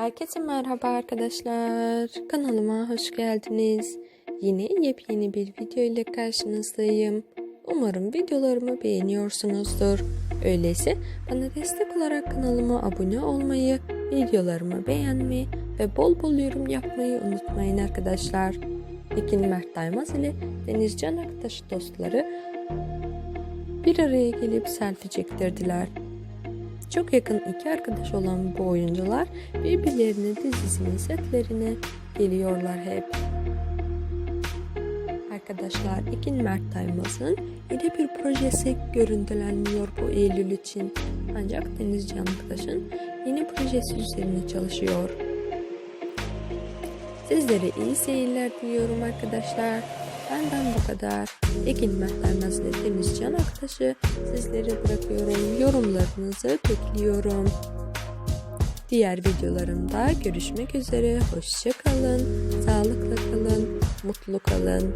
Herkese merhaba arkadaşlar. Kanalıma hoş geldiniz. Yine yepyeni bir video ile karşınızdayım. Umarım videolarımı beğeniyorsunuzdur. Öyleyse bana destek olarak kanalıma abone olmayı, videolarımı beğenmeyi ve bol bol yorum yapmayı unutmayın arkadaşlar. Ekin Mert Daymaz ile Denizcan Aktaş dostları bir araya gelip selfie çektirdiler. Çok yakın iki arkadaş olan bu oyuncular birbirlerinin dizisinin setlerine geliyorlar hep. Arkadaşlar Ekin Mert Daymaz'ın yeni bir projesi görüntüleniyor bu Eylül için. Ancak Denizcan Aktaş'ın yeni projesi üzerine çalışıyor. Sizlere iyi seyirler diliyorum arkadaşlar. Benden bu kadar. Ekin Daymaz ve Denizcan Aktaş'ı sizlere bırakıyorum. Yorumlarınızı bekliyorum. Diğer videolarımda görüşmek üzere. Hoşça kalın, sağlıkla kalın, mutlu kalın.